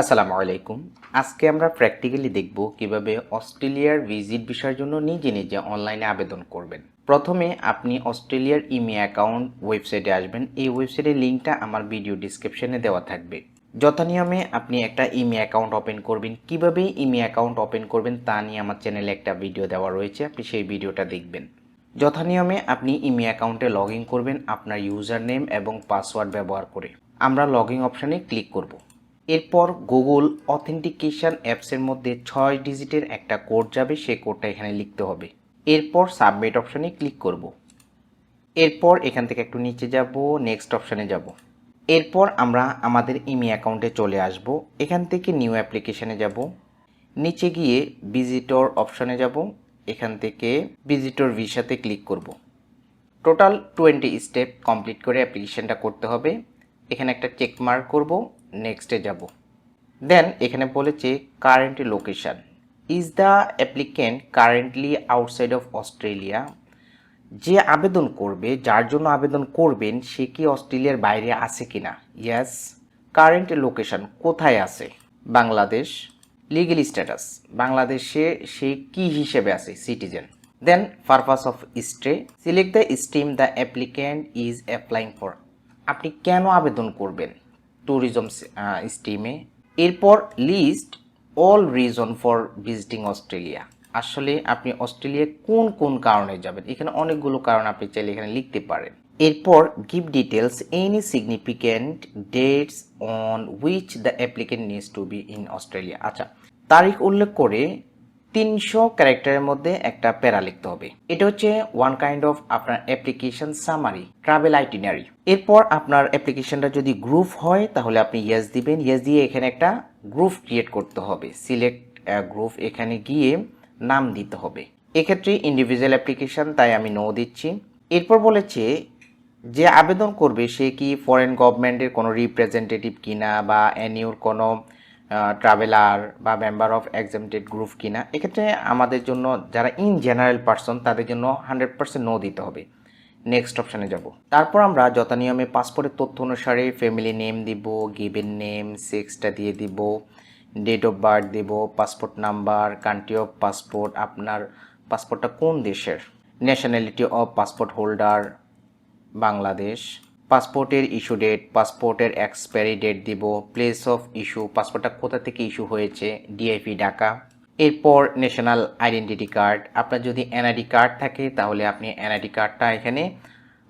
আসসালামু আলাইকুম। আজকে আমরা প্র্যাকটিক্যালি দেখব কীভাবে অস্ট্রেলিয়ার ভিজিট ভিসার জন্য নিজে নিজে অনলাইনে আবেদন করবেন। প্রথমে আপনি অস্ট্রেলিয়ার ইমি অ্যাকাউন্ট ওয়েবসাইটে আসবেন। এই ওয়েবসাইটের লিঙ্কটা আমার ভিডিও ডিসক্রিপশনে দেওয়া থাকবে। যথানিয়মে আপনি একটা ইমি অ্যাকাউন্ট ওপেন করবেন। কীভাবে ইমি অ্যাকাউন্ট ওপেন করবেন তা নিয়ে আমার চ্যানেলে একটা ভিডিও দেওয়া রয়েছে। আপনি সেই ভিডিওটা দেখবেন। যথানিয়মে আপনি ইমি অ্যাকাউন্টে লগ করবেন আপনার ইউজার নেম এবং পাসওয়ার্ড ব্যবহার করে। আমরা লগ অপশানে ক্লিক করব। এরপর গুগল অথেন্টিকেশন অ্যাপসের মধ্যে ছয় ডিজিটের একটা কোড যাবে সেই কোডটা এখানে লিখতে হবে। এরপর সাবমিট অপশানে ক্লিক করব। এরপর এখান থেকে একটু নিচে যাব, নেক্সট অপশানে যাব। এরপর আমরা আমাদের ইমি অ্যাকাউন্টে চলে আসব। এখান থেকে নিউ অ্যাপ্লিকেশানে যাব। নিচে গিয়ে ভিজিটর অপশানে যাব। এখান থেকে ভিজিটর ভিসাতে ক্লিক করব। টোটাল টোয়েন্টি স্টেপ কমপ্লিট করে অ্যাপ্লিকেশনটা করতে হবে। এখানে একটা চেক মার্ক করব। নেক্সটে যাব। দেন এখানে বলেছে current location is the applicant currently outside of Australia যে আবেদন করবে, যার জন্য আবেদন করবেন, সে কি অস্ট্রেলিয়ার বাইরে আছে কিনা? ইয়াস কারেন্ট লোকেশন কোথায় আছে? বাংলাদেশ। লিগেল স্ট্যাটাস বাংলাদেশে সে কি হিসেবে আছে? Citizen then purpose of stay select the stream the applicant is applying for আপনি কেন আবেদন করবেন? ট্যুরিজম স্ট্রিমে এরপর list all reason for visiting Australia আসলে আপনি অস্ট্রেলিয়ায় কোন কোন কারণে যাবেন? এখানে অনেকগুলো কারণ আপনি চাইলে এখানে লিখতে পারেন। এরপর give details any significant dates on which the applicant needs to be in Australia আচ্ছা তারিখ উল্লেখ করে তিনশো ক্যারেক্টারের মধ্যে একটা প্যারা লিখতে হবে। এটা হচ্ছে ওয়ান কাইন্ড অফ আপনার অ্যাপ্লিকেশন সামারি ট্রাভেল আইটিনারি এরপর আপনার অ্যাপ্লিকেশনটা যদি গ্রুপ হয়, তাহলে আপনি ইয়েস দিবেন। ইয়েস দিয়ে এখানে একটা গ্রুপ ক্রিয়েট করতে হবে। সিলেক্ট গ্রুপ এখানে গিয়ে নাম দিতে হবে। এক্ষেত্রে ইন্ডিভিজুয়াল অ্যাপ্লিকেশন তাই আমি নো দিচ্ছি। এরপর বলেছে যে আবেদন করবে সে কি ফরেন গভর্নমেন্টের কোনো রিপ্রেজেন্টেটিভ কিনা বা এনইউর কোনো ট্রাভেলার বা মেম্বার অফ এক্সামটেড গ্রুপ কিনা, এক্ষেত্রে আমাদের জন্য যারা ইন জেনারেল পার্সন তাদের জন্য হান্ড্রেড পার্সেন্ট নো দিতে হবে। নেক্সট অপশানে যাব। তারপর আমরা যথানিয়মে পাসপোর্টের তথ্য অনুসারে ফ্যামিলি নেম দিব গিভেন নেম সেক্সটা দিয়ে দিব ডেট অফ বার্থ দিব passport number country of passport আপনার পাসপোর্টটা কোন দেশের? Nationality of passport holder Bangladesh. পাসপোর্টের ইস্যু ডেট, পাসপোর্টের এক্সপায়ারি ডেট দিব, প্লেস অফ ইস্যু, পাসপোর্টটা কোথা থেকে ইস্যু হয়েছে ডিআইপি ঢাকা। এরপর ন্যাশনাল আইডেন্টিটি কার্ড। আপনার যদি এনআইডি কার্ড থাকে, তাহলে আপনি এনআইডি কার্ডটা এখানে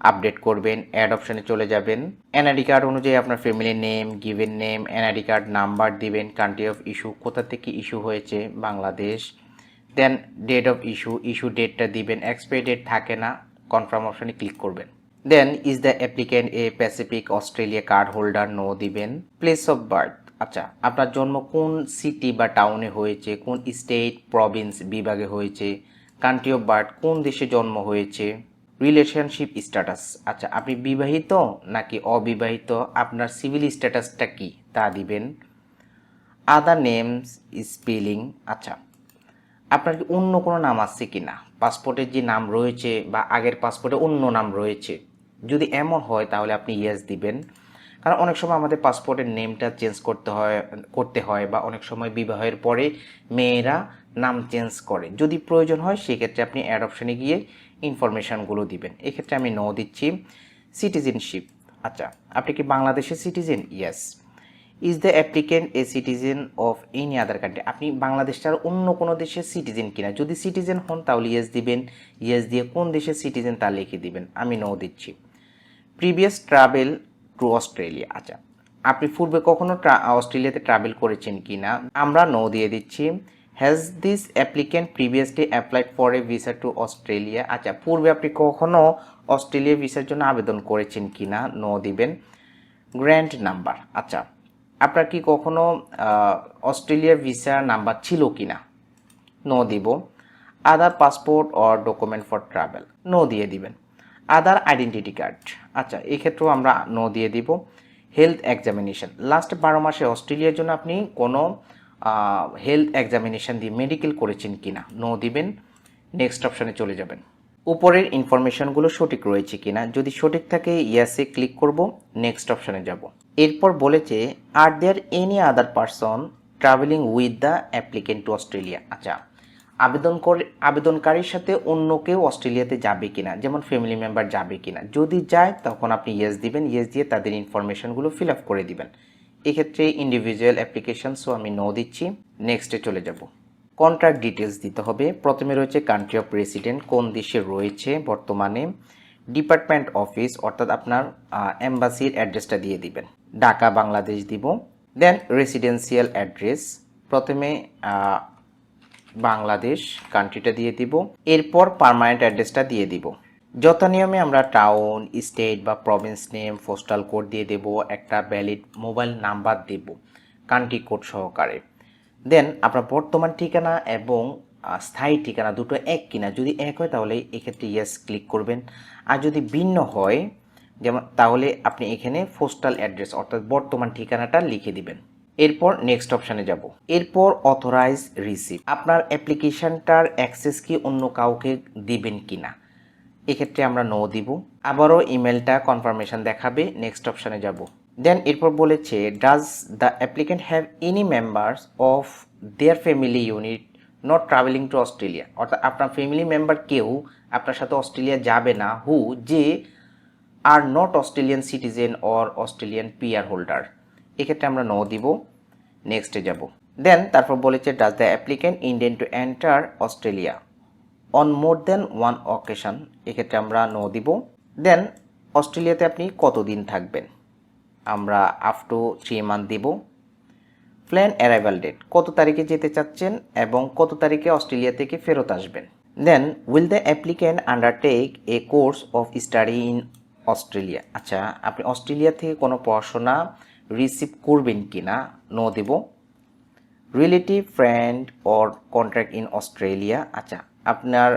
আপডেট করবেন, অ্যাড অপশানে চলে যাবেন। এনআইডি কার্ড অনুযায়ী আপনার family name, given name, NID card number দিবেন, কান্ট্রি অফ ইস্যু, কোথা থেকে ইস্যু হয়েছে, Bangladesh. Then date of issue issue ডেটটা দিবেন, এক্সপায়ারি ডেট থাকে না, কনফার্ম অপশানে ক্লিক করবেন। Then is the applicant a Pacific Australia card holder no দিবেন। প্লেস অফ বার্থ আচ্ছা আপনার জন্ম কোন সিটি বা টাউনে হয়েছে, কোন স্টেট প্রভিন্স বিভাগে হয়েছে কান্ট্রি অফ বার্থ কোন দেশে জন্ম হয়েছে রিলেশনশিপ স্ট্যাটাস আচ্ছা আপনি বিবাহিত নাকি অবিবাহিত? আপনার সিভিল স্ট্যাটাসটা কি? তা দিবেন। আদার নেমস স্পেলিং আচ্ছা আপনার কি অন্য কোনো নাম আছে কি না পাসপোর্টের যে নাম রয়েছে বা আগের পাসপোর্টে অন্য নাম রয়েছে। যদি এমন হয়, তাহলে আপনি ইয়েস দিবেন। কারণ অনেক সময় আমাদের পাসপোর্টের নেমটা চেঞ্জ করতে হয় করতে হয় বা অনেক সময় বিবাহের পরে মেয়েরা নাম চেঞ্জ করে। যদি প্রয়োজন হয়, সেক্ষেত্রে আপনি অ্যাড অপশানে গিয়ে ইনফরমেশানগুলো দিবেন। এক্ষেত্রে আমি নো দিচ্ছি। সিটিজেনশিপ আচ্ছা আপনি কি বাংলাদেশের citizen yes is the applicant a citizen of any other country আপনি বাংলাদেশ ছাড়া অন্য কোনো দেশের সিটিজেন কিনা? যদি সিটিজেন হন, তাহলে ইয়েস দিবেন। ইয়েস দিয়ে কোন দেশের সিটিজেন তা লিখে দিবেন। আমি নো দিচ্ছি। প্রিভিয়াস ট্রাভেল টু অস্ট্রেলিয়া আচ্ছা আপনি পূর্বে কখনো অস্ট্রেলিয়াতে ট্রাভেল করেছেন কি না আমরা নো দিয়ে দিচ্ছি। Has this applicant previously applied for a visa to Australia আচ্ছা পূর্বে আপনি কখনো অস্ট্রেলিয়া ভিসার জন্য আবেদন করেছেন কি না নো দিবেন। গ্র্যান্ড নাম্বার আচ্ছা আপনার কি কখনো অস্ট্রেলিয়ার ভিসা নাম্বার ছিল কি না নো দিব। Other passport or document for travel no দিয়ে দিবেন। Other identity card. আচ্ছা এক্ষেত্রেও আমরা নো দিয়ে দিব। হেলথ এক্সামিনেশন লাস্ট বারো মাসে অস্ট্রেলিয়ার জন্য আপনি কোনো হেলথ এক্সামিনেশন দিয়ে মেডিকেল করেছেন কি না নো দিবেন। নেক্সট অপশানে চলে যাবেন। উপরের ইনফরমেশনগুলো সঠিক রয়েছে কিনা, যদি সঠিক থাকে ইয়াসে ক্লিক করব নেক্সট অপশানে যাব। এরপর বলেছে are there any other person travelling with the applicant to Australia আচ্ছা আবেদন করে, আবেদনকারীর সাথে অন্য কেউ অস্ট্রেলিয়াতে যাবে কিনা, যেমন ফ্যামিলি মেম্বার যাবে কিনা। যদি যায়, তখন আপনি ইয়েস দিবেন ইয়েস দিয়ে তাদের ইনফরমেশনগুলো ফিল আপ করে দিবেন। এক্ষেত্রে ইন্ডিভিজুয়াল অ্যাপ্লিকেশন সো আমি নো দিচ্ছি। নেক্সটে চলে যাব। কন্ট্রাক্ট ডিটেলস দিতে হবে। প্রথমে রয়েছে কান্ট্রি অফ রেসিডেন্ট কোন দেশে রয়েছে বর্তমানে। ডিপার্টমেন্ট অফিস অর্থাৎ আপনার এম্বাসির অ্যাড্রেসটা দিয়ে দিবেন। ঢাকা, বাংলাদেশ দিব। দেন রেসিডেন্সিয়াল অ্যাড্রেস প্রথমে বাংলাদেশ কান্ট্রিটা দিয়ে দিব, এরপর পার্মানেন্ট অ্যাড্রেসটা দিয়ে দিব। যথানিয়মে আমরা টাউন স্টেট বা প্রভিন্স নেম পোস্টাল কোড দিয়ে দেব, একটা ভ্যালিড মোবাইল নাম্বার দেব কান্ট্রি কোড সহকারে। দেন আপনার বর্তমান ঠিকানা এবং স্থায়ী ঠিকানা দুটো এক কিনা, যদি এক হয় তাহলে এক্ষেত্রে ইয়েস ক্লিক করবেন। আর যদি ভিন্ন হয়, যেমন, তাহলে আপনি এখানে পোস্টাল অ্যাড্রেস অর্থাৎ বর্তমান ঠিকানাটা লিখে দিবেন। এরপর নেক্সট অপশানে যাব। এরপর অথরাইজ রিসিভ আপনার অ্যাপ্লিকেশনটার অ্যাক্সেস কি অন্য কাউকে দিবেন কি না এক্ষেত্রে আমরা নো দিব। আবারও ইমেলটা কনফার্মেশন দেখাবে নেক্সট অপশানে যাব। দেন এরপর বলেছে does the applicant have any members of their family unit not travelling to Australia অর্থাৎ আপনার ফ্যামিলি মেম্বার কেউ আপনার সাথে অস্ট্রেলিয়া যাবে না হু যে are not Australian citizen or Australian PR holder এক্ষেত্রে আমরা নো দিব নেক্সটে যাব। দেন তারপর বলেছে does the applicant intend to enter Australia on more than one occasion এক্ষেত্রে আমরা নো দিব। দেন অস্ট্রেলিয়াতে আপনি কতদিন থাকবেন? আমরা আপ টু থ্রি মান্থ দিব। প্ল্যান অ্যারাইভাল ডেট কত তারিখে যেতে চাচ্ছেন এবং কত তারিখে অস্ট্রেলিয়া থেকে ফেরত আসবেন? Then will the applicant undertake a course of study in Australia আচ্ছা আপনি অস্ট্রেলিয়া থেকে কোনো পড়াশোনা রিসিভ করবেন কি না no Dev. Relative friend or contract in Australia আচ্ছা আপনার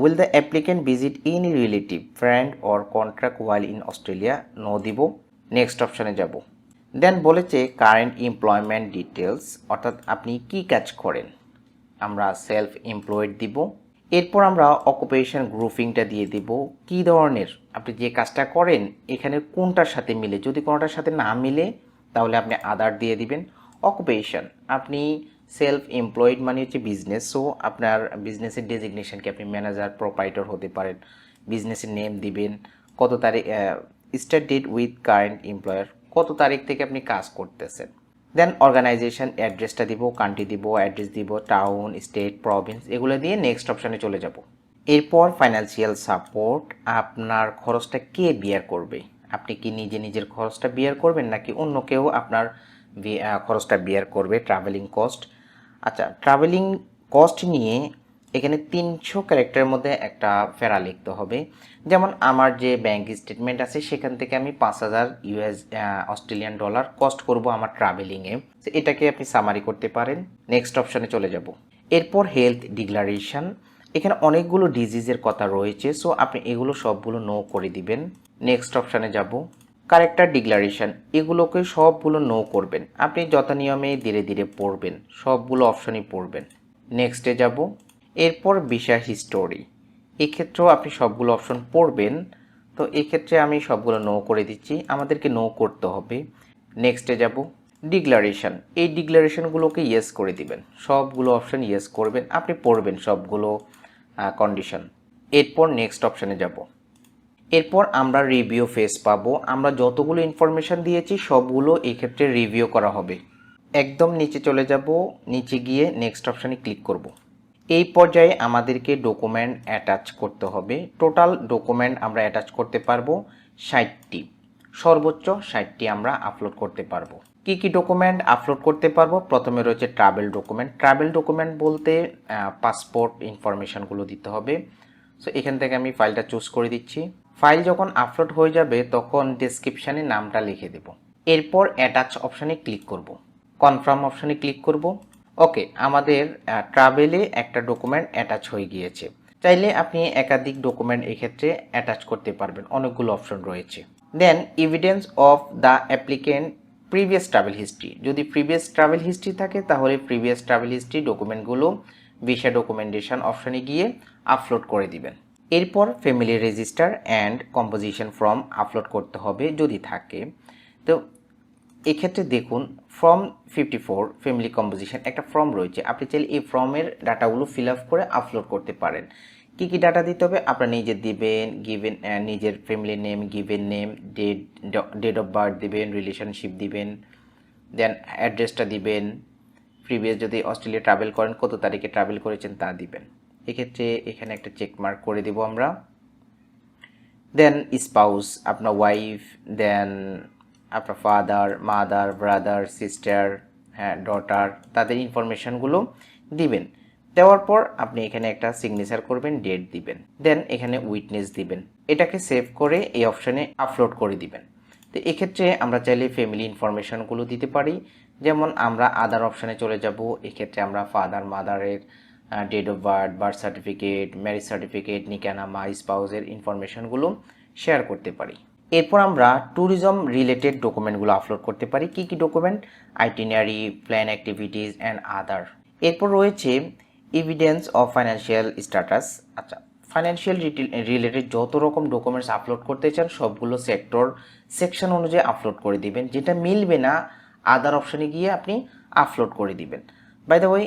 will the applicant visit any relative friend or contract while in Australia no দিব। নেক্সট অপশানে যাব। দেন বলেছে কারেন্ট এমপ্লয়মেন্ট ডিটেলস অর্থাৎ আপনি কি কাজ করেন? আমরা সেলফ এমপ্লয়েড দিব। এরপর আমরা অকুপেশন গ্রুপিংটা দিয়ে দিব। কি ধরনের? আপনি যে কাজটা করেন, এখানে কোনটার সাথে মিলে? যদি কোনোটার সাথে না মিলে, তাহলে আপনি আদার দিয়ে দিবেন। অকুপেশন আপনি সেলফ এমপ্লয়েড মানে হচ্ছে বিজনেস সো আপনার বিজনেসের ডেজিগনেশনকে আপনি ম্যানেজার প্রোপাইটর হতে পারেন। বিজনেসের নেম দিবেন, কত তারিখ start date with current employer কত তারিখ থেকে আপনি কাজ করতেছেন। দেন অর্গানাইজেশন অ্যাড্রেসটা দিব কান্ট্রি দিব অ্যাড্রেস দিব টাউন স্টেট প্রভিন্স এগুলো দিয়ে নেক্সট অপশানে চলে যাব। এরপর ফাইন্যান্সিয়াল সাপোর্ট আপনার খরচটা কে বিয়ার করবে? আপনি কি নিজে নিজের খরচটা বিয়ার করবেন, নাকি অন্য কেউ আপনার খরচটা বিয়ার করবে ট্রাভেলিং কস্ট আচ্ছা ট্রাভেলিং কস্ট নিয়ে এখানে তিনশো ক্যারেক্টারের মধ্যে একটা ফেরা লিখতে হবে। যেমন আমার যে ব্যাংক স্টেটমেন্ট আছে, সেখান থেকে আমি পাঁচ হাজার ইউএস অস্ট্রেলিয়ান ডলার কস্ট করব আমার ট্রাভেলিংয়ে তো এটাকে আপনি সামারি করতে পারেন। নেক্সট অপশানে চলে যাব। এরপর হেলথ ডিক্লারেশন এখানে অনেকগুলো ডিজিজের কথা রয়েছে সো আপনি এগুলো সবগুলো নো করে দিবেন। নেক্সট অপশানে যাব। কারেক্টার ডিক্লারেশন এগুলোকে সবগুলো নো করবেন। আপনি যথানিয়মে ধীরে ধীরে পড়বেন। সবগুলো অপশানই পড়বেন। নেক্সটে যাব। এরপর ভিসা হিস্টোরি এক্ষেত্রেও আপনি সবগুলো অপশন পড়বেন। তো এক্ষেত্রে আমি সবগুলো নো করে দিচ্ছি। আমাদেরকে নো করতে হবে। নেক্সটে যাব। ডিক্লারেশন এই ডিক্লারেশনগুলোকে ইয়েস করে দিবেন। সবগুলো অপশন ইয়েস করবেন। আপনি পড়বেন সবগুলো কন্ডিশন এরপর নেক্সট অপশানে যাব। এরপর আমরা রিভিউ ফেস পাবো। আমরা যতগুলো ইনফরমেশন দিয়েছি, সবগুলো এক্ষেত্রে রিভিউ করা হবে। একদম নিচে চলে যাব। নিচে গিয়ে নেক্সট অপশানে ক্লিক করব। এই পর্যায়ে আমাদেরকে ডকুমেন্ট অ্যাটাচ করতে হবে। টোটাল ডকুমেন্ট আমরা অ্যাটাচ করতে পারব ষাটটি। সর্বোচ্চ ষাটটি আমরা আপলোড করতে পারব। কি কি ডকুমেন্ট আপলোড করতে পারব? প্রথমে রয়েছে ট্রাভেল ডকুমেন্ট ট্রাভেল ডকুমেন্ট বলতে পাসপোর্ট ইনফরমেশনগুলো দিতে হবে। সো এখান থেকে আমি ফাইলটা চুজ করে দিচ্ছি। ফাইল যখন আপলোড হয়ে যাবে, তখন ডেসক্রিপশানে নামটা লিখে দেব। এরপর অ্যাটাচ অপশানে ক্লিক করব। কনফার্ম অপশানে ক্লিক করব। ওকে, আমাদের ট্রাভেলে একটা ডকুমেন্ট অ্যাটাচ হয়ে গিয়েছে। চাইলে আপনি একাধিক ডকুমেন্ট এক্ষেত্রে অ্যাটাচ করতে পারবেন, অনেকগুলো অপশন রয়েছে। Then evidence of the applicant previous travel history যদি প্রিভিয়াস ট্রাভেল হিস্ট্রি থাকে, তাহলে প্রিভিয়াস ট্রাভেল হিস্ট্রি ডকুমেন্টগুলো ভিসা ডকুমেন্টেশন অপশানে গিয়ে আপলোড করে দিবেন। এরপর family register and composition form upload করতে হবে যদি থাকে। তো, এক্ষেত্রে দেখুন form fifty four family composition একটা ফর্ম রয়েছে। আপনি চাইলে এই ফর্মের ডাটাগুলো ফিল আপ করে আপলোড করতে পারেন। কি কি ডাটা দিতে হবে? আপনার নিজের দিবেন গিভেন নিজের family name given name date date of birth দিবেন রিলেশনশিপ দিবেন দেন অ্যাড্রেসটা দিবেন। প্রিভিয়াস যদি অস্ট্রেলিয়া ট্রাভেল করেন, কত তারিখে ট্রাভেল করেছেন তা দিবেন। এক্ষেত্রে এখানে একটা চেক মার্ক করে দেব আমরা। দেন স্পাউস আপনার ওয়াইফ দেন আপনার ফাদার মাদার ব্রাদার সিস্টার হ্যাঁ ডটার তাদের ইনফরমেশনগুলো দিবেন। দেওয়ার পর আপনি এখানে একটা সিগনেচার করবেন ডেট দিবেন। দেন এখানে উইটনেস দিবেন। এটাকে সেভ করে এই অপশানে আপলোড করে দিবেন। তো এক্ষেত্রে আমরা চাইলে ফ্যামিলি ইনফরমেশনগুলো দিতে পারি। যেমন আমরা আদার অপশানে চলে যাব। এক্ষেত্রে আমরা father মাদারের date of birth birth certificate marriage certificate নিকানামা স্পাউসের ইনফরমেশনগুলো শেয়ার করতে পারি। এরপর আমরা ট্যুরিজম রিলেটেড ডকুমেন্টগুলো আপলোড করতে পারি। কি কি document itinerary plan activities and other এরপর রয়েছে এভিডেন্স অফ ফাইন্যান্সিয়াল স্ট্যাটাস আচ্ছা ফাইন্যান্সিয়াল রিলেটেড যত রকম ডকুমেন্টস আপলোড করতে চান, সবগুলো সেক্টর সেকশন অনুযায়ী আপলোড করে দিবেন। যেটা মিলবে না আদার অপশানে গিয়ে আপনি আপলোড করে দিবেন। বাই দ্য ওয়ে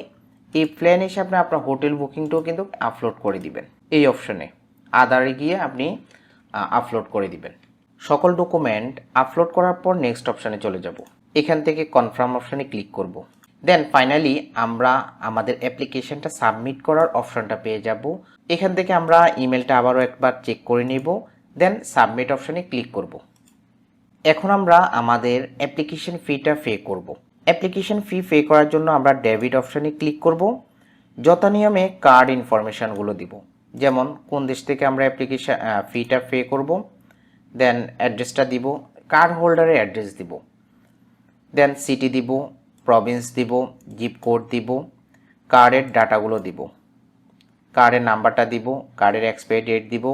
এই প্ল্যান এসে আপনি আপনার হোটেল বুকিংটাও কিন্তু আপলোড করে দিবেন। এই অপশানে আদারে গিয়ে আপনি আপলোড করে দিবেন। সকল ডকুমেন্ট আপলোড করার পর নেক্সট অপশানে চলে যাব। এখান থেকে কনফার্ম অপশানে ক্লিক করব। দেন ফাইনালি আমরা আমাদের অ্যাপ্লিকেশনটা সাবমিট করার অপশানটা পেয়ে যাব। এখান থেকে আমরা ইমেলটা আবারও একবার চেক করে নেব। দেন সাবমিট অপশানে ক্লিক করব। এখন আমরা আমাদের অ্যাপ্লিকেশন ফিটা পে করব। অ্যাপ্লিকেশন ফি পে করার জন্য আমরা ডেবিট অপশানে ক্লিক করব। যথানিয়মে কার্ড ইনফরমেশানগুলো দিব। যেমন কোন দেশ থেকে আমরা অ্যাপ্লিকেশন ফিটা পে করব। দেন অ্যাড্রেসটা দিব কার্ড হোল্ডারের অ্যাড্রেস দিব। দেন সিটি দিব প্রভিন্স দিব জিপ কোড দিব কার্ডের ডাটাগুলো দিব। কার্ডের নাম্বারটা দিব কার্ডের এক্সপায়ারি ডেট দিব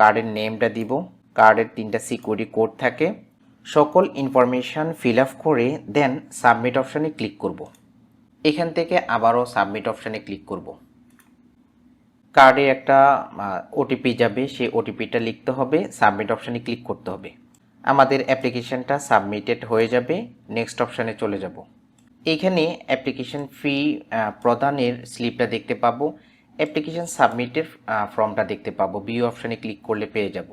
কার্ডের নেমটা দিব কার্ডের তিনটা সিকিউরিটি কোড থাকে। সকল ইনফরমেশান ফিল আপ করে দেন সাবমিট অপশানে ক্লিক করব। এখান থেকে আবারও সাবমিট অপশানে ক্লিক করব। কার্ডে একটা ওটিপি যাবে, সেই ওটিপিটা লিখতে হবে সাবমিট অপশানে ক্লিক করতে হবে। আমাদের অ্যাপ্লিকেশনটা সাবমিটেড হয়ে যাবে নেক্সট অপশানে চলে যাব। এইখানে অ্যাপ্লিকেশন ফি প্রদানের স্লিপটা দেখতে পাবো অ্যাপ্লিকেশন সাবমিটের ফর্মটা দেখতে পাবো বিউ অপশানে ক্লিক করলে পেয়ে যাব।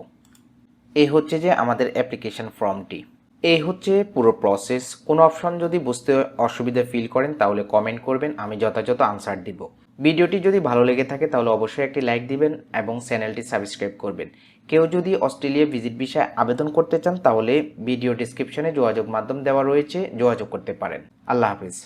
এই হচ্ছে যে আমাদের অ্যাপ্লিকেশন ফর্মটি এই হচ্ছে পুরো প্রসেস কোনো অপশন যদি বুঝতে অসুবিধা ফিল করেন, তাহলে কমেন্ট করবেন, আমি যথাযথ আনসার দিব। ভিডিওটি যদি ভালো লেগে থাকে, তাহলে অবশ্যই একটি লাইক দিবেন এবং চ্যানেলটি সাবস্ক্রাইব করবেন। কেউ যদি অস্ট্রেলিয়া ভিজিট বিষয়ে আবেদন করতে চান, তাহলে ভিডিও ডিসক্রিপশনে যোগাযোগ মাধ্যম দেওয়া রয়েছে, যোগাযোগ করতে পারেন। আল্লাহ হাফিজ।